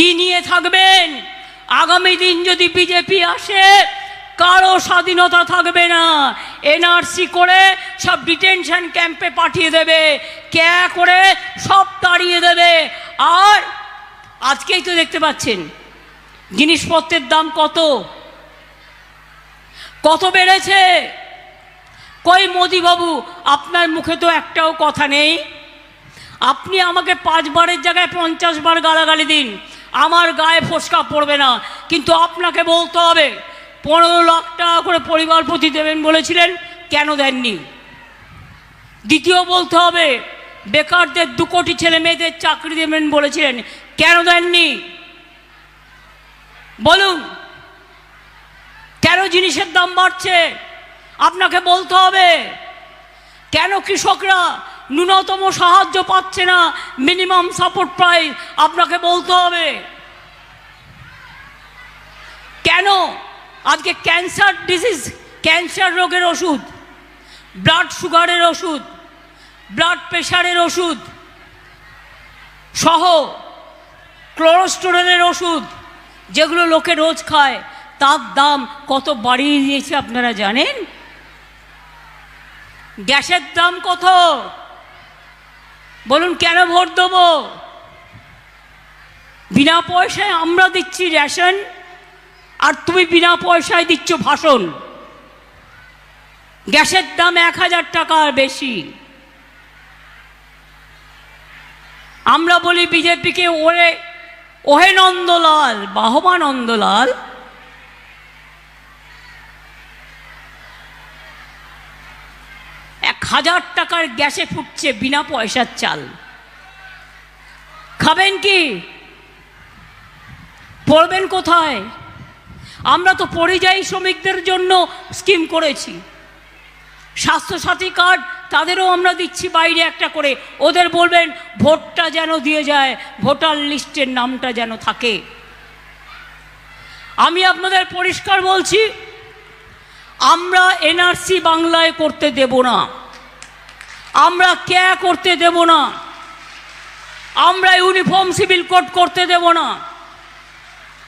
কি নিয়ে থাকবেন? আগামী দিন যদি বিজেপি আসে, কারও স্বাধীনতা থাকবে না। এনআরসি করে সব ডিটেনশন ক্যাম্পে পাঠিয়ে দেবে, ক্যা করে সব তাড়িয়ে দেবে। আর আজকেই তো দেখতে পাচ্ছেন, জিনিসপত্রের দাম কত? কত বেড়েছে? কই মোদিবাবু, আপনার মুখে তো একটাও কথা নেই। আপনি আমাকে পাঁচবারের জায়গায় পঞ্চাশ বার গালাগালি দিন। আমার গায়ে ফোসকা পড়বে না। কিন্তু আপনাকে বলতে হবে, পনেরো লাখ টাকা করে পরিবার প্রতি দেবেন বলেছিলেন, কেন দেননি? দ্বিতীয় বলতে হবে, বেকারদের দু কোটি ছেলে মেয়েদের চাকরি দেবেন বলেছিলেন, কেন দেননি? বলুন, কেন জিনিসের দাম বাড়ছে? আপনাকে বলতে হবে, কেন কৃষকরা ন্যূনতম সাহায্য পাচ্ছে না। মিনিমাম সাপোর্ট প্রাইস আপনাকে বলতে হবে। কেন? আজকে ক্যান্সার ডিজিজ, ক্যান্সার রোগের ওষুধ, ব্লাড সুগারের ওষুধ, ব্লাড প্রেশারের ওষুধ সহ ক্লোরোস্টোরেনের ওষুধ যেগুলো লোকে রোজ খায়, তার দাম কত বাড়িয়ে দিয়েছে আপনারা জানেন? গ্যাসের দাম কত? বলুন, কেন ভোট দেবো? বিনা পয়সায় আমরা দিচ্ছি রেশন, আর তুমি বিনা পয়সায় দিচ্ছ ভাষণ। গ্যাসের দাম এক হাজার টাকার বেশি। আমরা বলি, বিজেপিকে ওরে, ওহে নন্দলাল, বাহবা নন্দলাল হাজার টাকার গ্যাসে ফুটছে বিনা পয়সার চাল। খাবেন কি? পড়বেন কোথায়? আমরা তো পরিযায়ী শ্রমিকদের জন্য স্কিম করেছি। স্বাস্থ্যসাথী কার্ড তাদেরও আমরা দিচ্ছি বাইরে একটা করে। ওদের বলবেন, ভোটটা যেন দিয়ে যায়, ভোটার লিস্টের নামটা যেন থাকে। আমি আপনাদের পরিষ্কার বলছি, আমরা এনআরসি বাংলায় করতে দেব না। আমরা ক্যা করতে দেব না? আমরা ইউনিফর্ম সিভিল কোড করতে দেব না?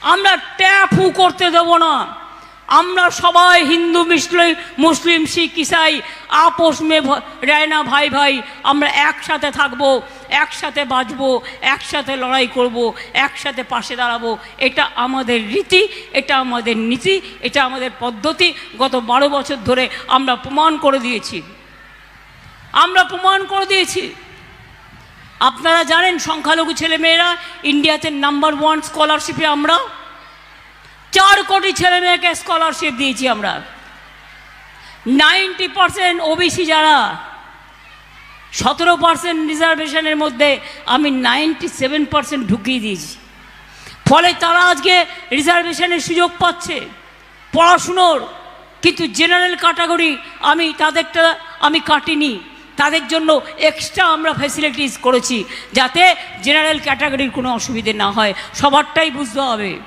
আমরা ট্যাপু করতে দেব না? আমরা সবাই হিন্দু মুসলিম মুসলিম, শিখ, ইসাই, আপোষ মে রায়না, ভাই ভাই, আমরা একসাথে থাকব, একসাথে বাঁচবো, একসাথে লড়াই করব, একসাথে পাশে দাঁড়াবো। এটা আমাদের রীতি, এটা আমাদের নীতি, এটা আমাদের পদ্ধতি। গত বারো বছর ধরে আমরা প্রমাণ করে দিয়েছি। আমরা প্রমাণ করে দিয়েছি। আপনারা জানেন সংখ্যালঘু ছেলেমেয়েরা ইন্ডিয়াতে নাম্বার ওয়ান স্কলারশিপে আমরা। চার কোটি ছেলে মেয়েকে স্কলারশিপ দিয়েছি আমরা। নাইনটি পার্সেন্ট ওবিসি যারা, সতেরো পার্সেন্ট রিজার্ভেশনের মধ্যে আমি নাইনটি সেভেন পার্সেন্ট ঢুকিয়ে দিয়েছি। ফলে তারা আজকে রিজার্ভেশনের সুযোগ পাচ্ছে পড়াশুনোর। কিন্তু জেনারেল ক্যাটাগরি আমি তাদেরটা আমি কাটিনি। তাদের জন্য এক্সট্রা আমরা ফ্যাসিলিটিস করেছি যাতে জেনারেল ক্যাটাগরির কোনো অসুবিধে না হয়। সবারটাই বুঝতে হবে।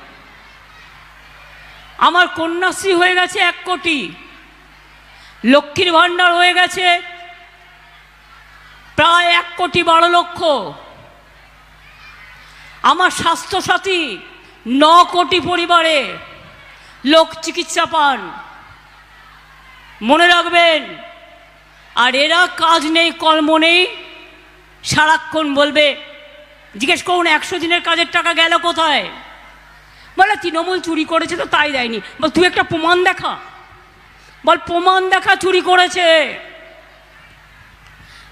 আমার কন্যাশ্রী হয়ে গেছে এক কোটি। লক্ষ্মীর ভাণ্ডার হয়ে গেছে প্রায় এক কোটি বারো লক্ষ। আমার স্বাস্থ্যসাথী ন কোটি পরিবারে লোক চিকিৎসা পান। মনে রাখবেন আর এরা কাজ নেই, কর্ম নেই। সারাক্ষণ বলবে, জিজ্ঞেস করুন, একশো দিনের কাজের টাকা গেল কোথায়? বলে, তৃণমূল চুরি করেছে তো তাই দেয়নি। বল, তুই একটা প্রমাণ দেখা। বল, প্রমাণ দেখা চুরি করেছে।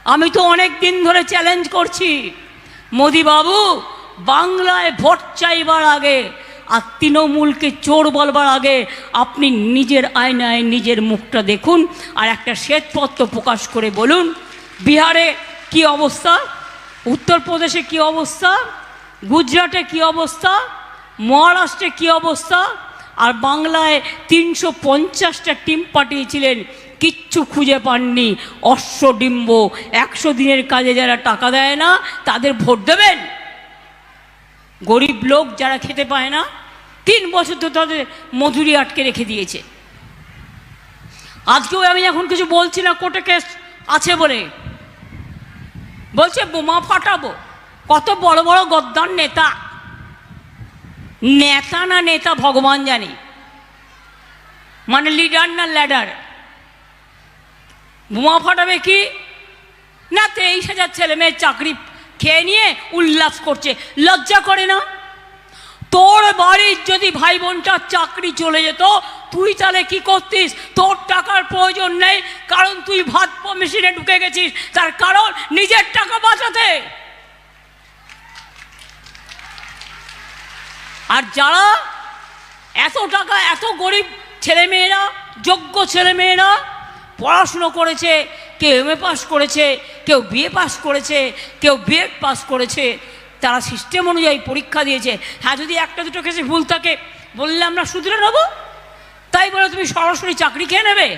আমি তো অনেক দিন ধরে চ্যালেঞ্জ করছি। মোদি বাবু বাংলায় ভোট চাইবার আগে আর তৃণমূলকে চোর বলবার আগে আপনি নিজের আয়নায় নিজের মুখটা দেখুন আর একটা শ্বেতপত্র প্রকাশ করে বলুন, বিহারে কি অবস্থা? উত্তরপ্রদেশে কি অবস্থা? গুজরাটে কি অবস্থা? মহারাষ্ট্রে কি অবস্থা? আর বাংলায় তিনশো পঞ্চাশটা টিম পাঠিয়েছিলেন, কিচ্ছু খুঁজে পাননি। অশ্বডিম্ব, একশো দিনের কাজে যারা টাকা দেয় না, তাদের ভোট দেবেন? গরিব লোক যারা খেতে পায় না, তিন বছর তো তাদের মজুরি আটকে রেখে দিয়েছে। আজকেও আমি এখন কিছু বলছি না, কোর্টে কেস আছে বলে। বলছে, বোমা ফাটাবো। কত বড় বড় গদ্দার নেতা। নেতা না নেতা ভগবান জানে। মানে লিডার না ল্যাডার। বোমা ফাটাবে কি? না, তেইশ হাজার ছেলে মেয়ের চাকরি খেয়ে নিয়ে উল্লাস করছে। লজ্জা করে না? তোর বাড়ির যদি ভাই বোনটার চাকরি চলে যেত, তুই তাহলে কি করতিস? তোর টাকার প্রয়োজন নেই, কারণ তুই ভাত মেশিনে ঢুকে গেছিস। তার কারণ নিজের টাকা বাঁচাতে। আর যারা এত টাকা, এত গরিব ছেলেমেয়েরা, যোগ্য ছেলেমেয়েরা পড়াশুনো করেছে কেউ এম এ পাস করেছে, কেউ বিএ পাস করেছে, কেউ বিএড পাস করেছে, তারা সিস্টেম অনুযায়ী পরীক্ষা দিয়েছে। হ্যাঁ যদি একটা দুটো কেসে ভুল থাকে, বললে আমরা শুধরে নেব? তাই বলে তুমি সরাসরি চাকরি খেয়ে নেবে?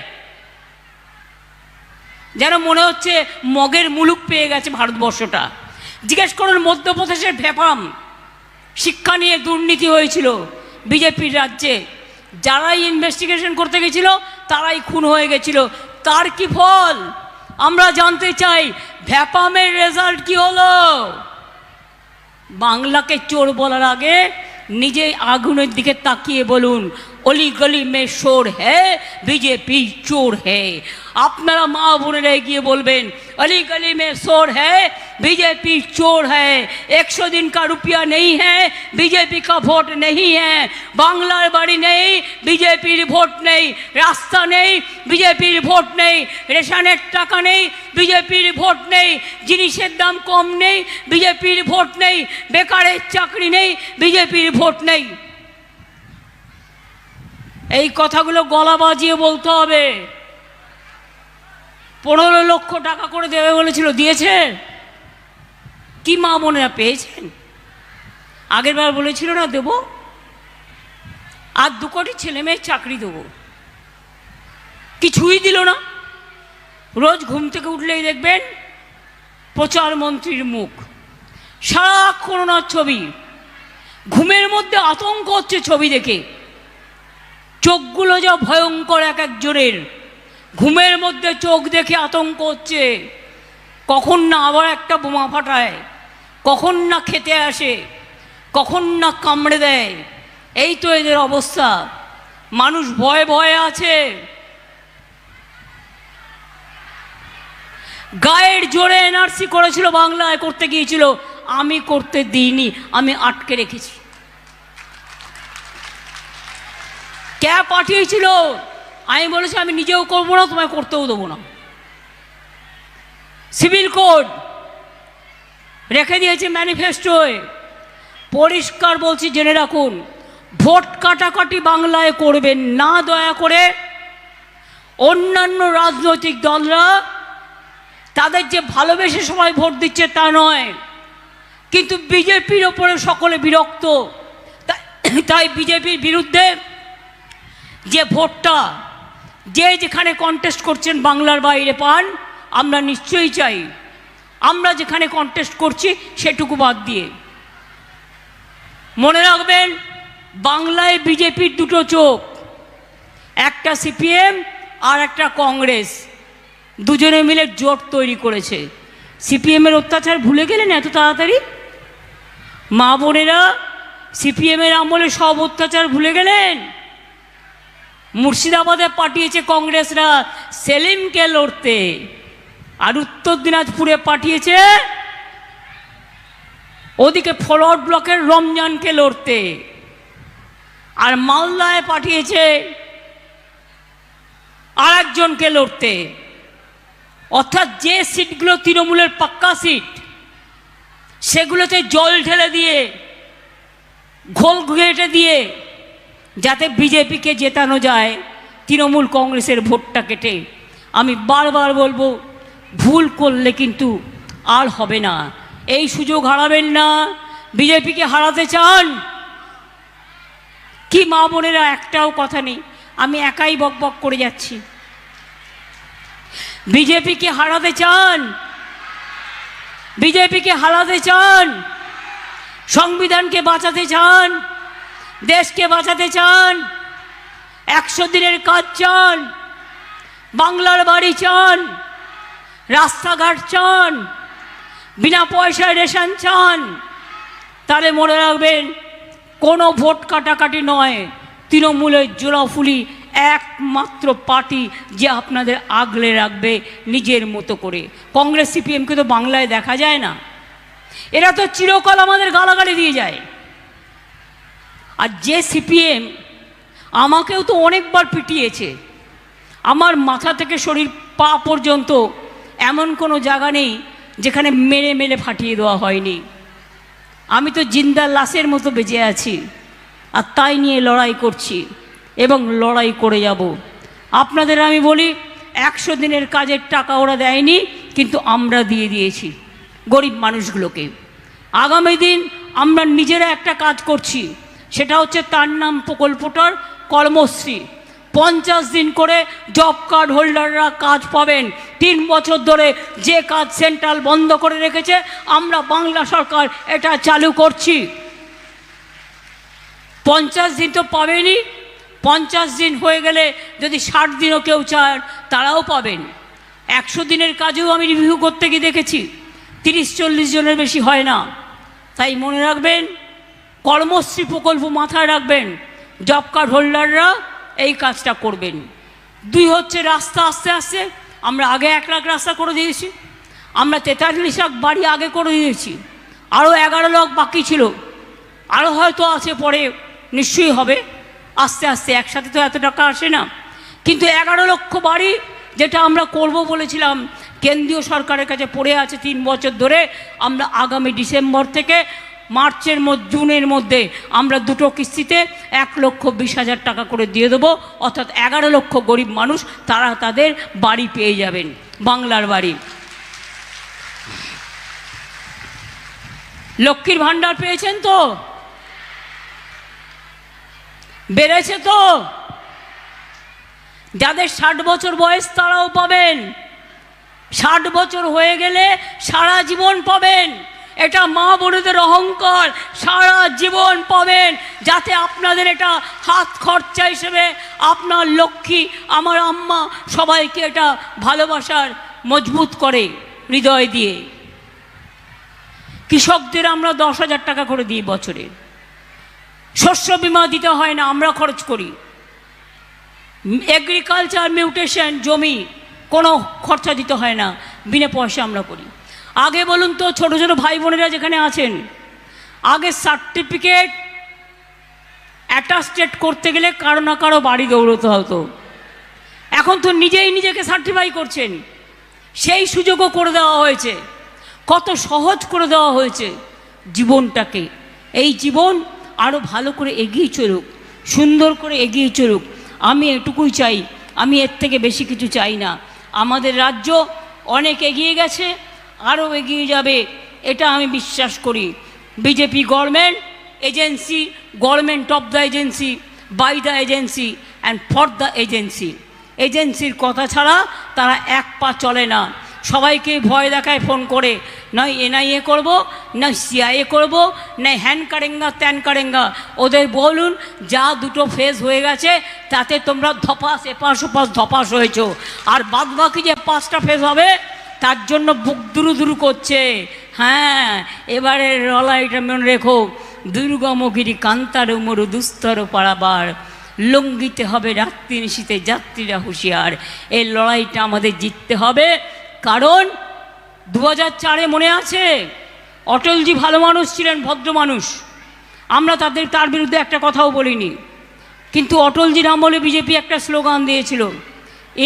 যেন মনে হচ্ছে মগের মুলুক পেয়ে গেছে ভারতবর্ষটা। জিজ্ঞেস করুন, মধ্যপ্রদেশের ভেপাম শিক্ষা নিয়ে দুর্নীতি হয়েছিল বিজেপির রাজ্যে। যারাই ইনভেস্টিগেশন করতে গেছিল, তারাই খুন হয়ে গেছিল। তার কি ফল? আমরা জানতে চাই, ভ্যাপামের রেজাল্ট কি হলো? বাংলাকে চোর বলার আগে নিজে আগুনের দিকে তাকিয়ে বলুন অলি গলি মে শোর হে, বিজেপি চোর হে। আপনারা মা বোনেরা গিয়ে বলবেন অলি গলি মে শোর হে बीजेपी चोर है एक सौ दिन का रुपया नहीं है बीजेपी का वोट नहीं है বাংলার বাড়ি নেই বিজেপির ভোট নেই রাস্তা নেই বিজেপির ভোট নেই রেশনের টাকা নেই বিজেপির ভোট নেই জিনিসের দাম কম নেই বিজেপির ভোট নেই বেকারের চাকরি নেই বিজেপির ভোট নেই এই কথাগুলো গলা বাজিয়ে বলতে হবে পনেরো লক্ষ টাকা করে দেবে বলেছিল দিয়েছে কি মা বোনেরা পেয়েছেন? আগের বার বলেছিল না দেবো? আর দু কোটি ছেলে মেয়ের চাকরি দেবো। কিছুই দিল না। রোজ ঘুম থেকে উঠলেই দেখবেন প্রচার মন্ত্রীর মুখ। সারাক্ষণ ওনার ছবি। ঘুমের মধ্যে আতঙ্ক হচ্ছে ছবি দেখে। চোখগুলো যা ভয়ঙ্কর এক একজনের ঘুমের মধ্যে চোখ দেখে আতঙ্ক হচ্ছে। কখন না আবার একটা বোমা ফাটায়। কখন না খেতে আসে, কখন না কামড়ে দেয়, এই তো এদের অবস্থা। মানুষ ভয়ে ভয়ে আছে। গায়ের জোরে এনআরসি করেছিল, বাংলায় করতে গিয়েছিল। আমি করতে দিইনি, আমি আটকে রেখেছি। কে পাঠিয়েছিল। আমি বলেছি, আমি নিজেও করব না, তোমায় করতেও দেবো না। Civil code. রেখে দিয়েছে ম্যানিফেস্টোয় পরিষ্কার বলছি, জেনে রাখুন, ভোট কাটাকাটি বাংলায় করবেন না দয়া করে অন্যান্য রাজনৈতিক দলরা। তাদের যে ভালোবেসে সবাই ভোট দিচ্ছে তা নয়, কিন্তু বিজেপির ওপরে সকলে বিরক্ত। তাই- বিজেপির বিরুদ্ধে যে ভোটটা, যে যেখানে কন্টেস্ট করছেন বাংলার বাইরে পান, আমরা নিশ্চয়ই চাই। আমরা যেখানে কন্টেস্ট করছি, সেটুকু বাদ দিয়ে। মনে রাখবেন, বাংলায় বিজেপির দুটো চোখ, একটা সিপিএম আর একটা কংগ্রেস। দুজনে মিলে জোট তৈরি করেছে। সিপিএমের অত্যাচার ভুলে গেলেন এত তাড়াতাড়ি? মা বোনেরা, সিপিএমের আমলে সব অত্যাচার ভুলে গেলেন? মুর্শিদাবাদে পাঠিয়েছে কংগ্রেসরা সেলিমকে লড়তে। আর উত্তর দিনাজপুরে পাঠিয়েছে ওদিকে ফরওয়ার্ড ব্লকের রমজানকে লড়তে। আর মালদায় পাঠিয়েছে আর একজনকে লড়তে। অর্থাৎ যে সিটগুলো তৃণমূলের পাক্কা সিট, সেগুলোতে জল ঢেলে দিয়ে, ঘোল ঘেটে দিয়ে যাতে বিজেপিকে জেতানো যায়, তৃণমূল কংগ্রেসের ভোটটা কেটে। আমি বারবার বলব ভুল করলে কিন্তু আর হবে না। এই সুযোগ হারাবেন না। বিজেপিকে হারাতে চান। কি মা বোনেরা, একটাও কথা নেই। আমি একাই বক বক করে যাচ্ছি। বিজেপিকে হারাতে চান। বিজেপিকে হারাতে চান। সংবিধানকে বাঁচাতে চান। দেশকে বাঁচাতে চান। একশো দিনের কাজ চান। বাংলার বাড়ি চান। রাস্তাঘাট চান, বিনা পয়সায় রেশন চান, তাহলে মনে রাখবেন, কোনো ভোট কাটাকাটি নয়, তৃণমূলের জোড়াফুলি একমাত্র পার্টি যে আপনাদের আগলে রাখবে নিজের মতো করে। কংগ্রেস, সিপিএমকে তো বাংলায় দেখা যায় না। এরা তো চিরকাল আমাদের গালাগালি দিয়ে যায়। আর যে সিপিএম আমাকেও তো অনেকবার পিটিয়েছে। আমার মাথা থেকে শরীর পা পর্যন্ত এমন কোনো জায়গা নেই যেখানে মেরে মেরে ফাটিয়ে দেওয়া হয়নি। আমি তো জিন্দা লাশের মতো বেঁচে আছি আর তাই নিয়ে লড়াই করছি এবং লড়াই করে যাব। আপনাদের আমি বলি, একশো দিনের কাজের টাকা ওরা দেয়নি, কিন্তু আমরা দিয়ে দিয়েছি গরিব মানুষগুলোকে। আগামী দিন আমরা নিজেরা একটা কাজ করছি, সেটা হচ্ছে তার নাম প্রকল্পটার কর্মশ্রী। পঞ্চাশ দিন করে জব কার্ড হোল্ডাররা কাজ পাবেন। তিন বছর ধরে যে কাজ সেন্ট্রাল বন্ধ করে রেখেছে, আমরা বাংলা সরকার এটা চালু করছি। পঞ্চাশ দিন তো পাবেনই পঞ্চাশ দিন হয়ে গেলে যদি ষাট দিনও কেউ চান তারাও পাবেন। একশো দিনের কাজেও আমি রিভিউ করতে গিয়ে দেখেছি। তিরিশ, চল্লিশ জনের বেশি হয় না। তাই মনে রাখবেন, কর্মশ্রী প্রকল্প মাথায় রাখবেন। জব কার্ড হোল্ডাররা এই কাজটা করবেন। দুই হচ্ছে রাস্তা আস্তে আস্তে, আমরা আগে এক লাখ রাস্তা করে দিয়েছি, আমরা তেতাল্লিশ লাখ বাড়ি আগে করে দিয়েছি আরও এগারো লাখ বাকি ছিল আরও হয়তো আছে পরে, নিশ্চয়ই হবে, আস্তে আস্তে, একসাথে তো এত টাকা আসে না। কিন্তু এগারো লক্ষ বাড়ি যেটা আমরা করব বলেছিলাম, কেন্দ্রীয় সরকারের কাছে পড়ে আছে তিন বছর ধরে, আমরা আগামী ডিসেম্বর থেকে মার্চের মধ্যে জুনের মধ্যে আমরা দুটো কিস্তিতে এক লক্ষ বিশ হাজার টাকা করে দিয়ে দেবো। অর্থাৎ এগারো লক্ষ গরিব মানুষ, তারা তাদের বাড়ি পেয়ে যাবেন, বাংলার বাড়ি। লক্ষ্মীর ভাণ্ডার পেয়েছেন তো? বেড়েছে তো? যাদের ষাট বছর বয়স, তারাও পাবেন। ষাট বছর হয়ে গেলে সারা জীবন পাবেন। এটা মা বোনেদের অহংকার। সারা জীবন পাবেন যাতে আপনাদের এটা হাত খরচা হিসেবে আপনার লক্ষ্মী, আমার আম্মা সবাইকে এটা ভালোবাসার মজবুত করে হৃদয় দিয়ে। কৃষকদের আমরা দশ হাজার টাকা করে দিই বছরে। শস্য বিমা দিতে হয় না, আমরা খরচ করি। এগ্রিকালচার মিউটেশন জমি কোনো খরচা দিতে হয় না, বিনা পয়সা আমরা করি। আগে বলুন তো ছোট ছোট ভাই বোনেরা যেখানে আছেন, আগে সার্টিফিকেট অ্যাটাস্টেড করতে গেলে কারও না কারও বাড়ি দৌড়তে হতো। এখন তো নিজেই নিজেকে সার্টিফাই করছেন। সেই সুযোগও করে দেওয়া হয়েছে। কত সহজ করে দেওয়া হয়েছে জীবনটাকে। এই জীবন আরও ভালো করে এগিয়ে চলুক, সুন্দর করে এগিয়ে চলুক। আমি এটুকুই চাই, আমি এর থেকে বেশি কিছু চাই না। আমাদের রাজ্য অনেক এগিয়ে গেছে। আরও এগিয়ে যাবে, এটা আমি বিশ্বাস করি। BJP government agency government of the agency by the agency and for the agency এজেন্সির কথা ছাড়া তারা এক পা চলে না। সবাইকে ভয় দেখায় ফোন করে নয় এনআইএ করব, না সিআইএ করব, না হ্যান কারেঙ্গা, ত্যান কারেঙ্গা। ওদের বলুন, যা দুটো ফেজ হয়ে গেছে, তাতে তোমরা ধপাস, এপাশ ওপাশ ধপাস হয়েছো। আর বাদ বাকি যে পাঁচটা ফেজ হবে তার জন্য বুক দুরু দুরু করছে। হ্যাঁ এবারে রলাইটা মনে রেখো, দুর্গমগিরি কান্তার মরু দুস্তর পাড়াবার লঙ্গিতে হবে রাত্রি নিশীতে যাত্রীরা হুঁশিয়ার। এই লড়াইটা আমাদের জিততে হবে, কারণ দু চারে মনে আছে, অটলজি ভালো মানুষ ছিলেন, ভদ্র মানুষ। আমরা তাদের, তার বিরুদ্ধে একটা কথাও বলিনি। কিন্তু অটলজির আমলে বিজেপি একটা স্লোগান দিয়েছিল,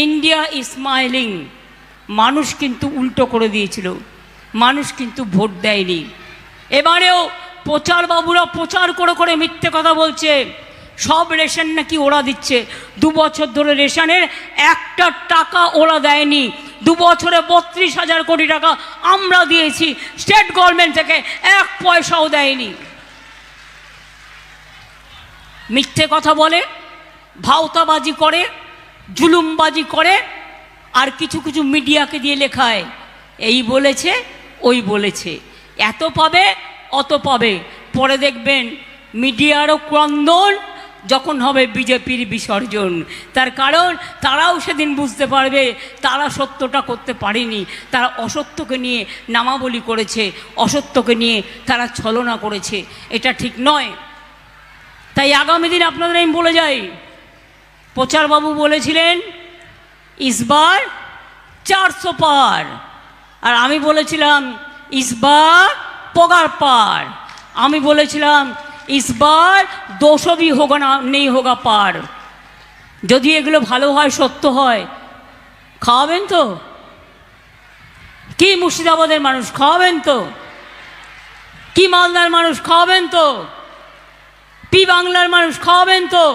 ইন্ডিয়া ইজ স্মাইলিং। মানুষ কিন্তু উল্টো করে দিয়েছিল। মানুষ কিন্তু ভোট দেয়নি। এবারেও প্রচার বাবুরা প্রচার করে করে মিথ্যে কথা বলছে। সব রেশন নাকি ওরা দিচ্ছে। দু বছর ধরে রেশনের একটা টাকা ওরা দেয়নি। দু বছরে বত্রিশ হাজার কোটি টাকা আমরা দিয়েছি। স্টেট গভর্নমেন্ট থেকে এক পয়সাও দেয়নি। মিথ্যে কথা বলে, ভাওতাবাজি করে, জুলুমবাজি করে আর কিছু কিছু মিডিয়াকে দিয়ে লেখায়, এই বলেছে, ওই বলেছে। এত পাবে, অত পাবে। পরে দেখবেন, মিডিয়ারও ক্রন্দন যখন হবে বিজেপির বিসর্জন। তার কারণ, তারাও সেদিন বুঝতে পারবে, তারা সত্যটা করতে পারেনি। তারা অসত্যকে নিয়ে নামাবলি করেছে, অসত্যকে নিয়ে তারা ছলনা করেছে। এটা ঠিক নয়। তাই আগামী দিন আপনাদের আমি বলে যাই, প্রচারবাবু বলেছিলেন ইসবার চারশো পার। আর আমি বলেছিলাম, ইসবার পগার পার। আমি বলেছিলাম, ইসবার দোষো ভি হোগা না, নেই হোগা পার। যদি এগুলো ভালো হয়, সত্য হয়, খাওয়াবেন তো? কি মুর্শিদাবাদের মানুষ, খাওয়াবেন তো? কি মালদার মানুষ, খাওয়াবেন তো? পি বাংলার মানুষ, খাওয়াবেন তো?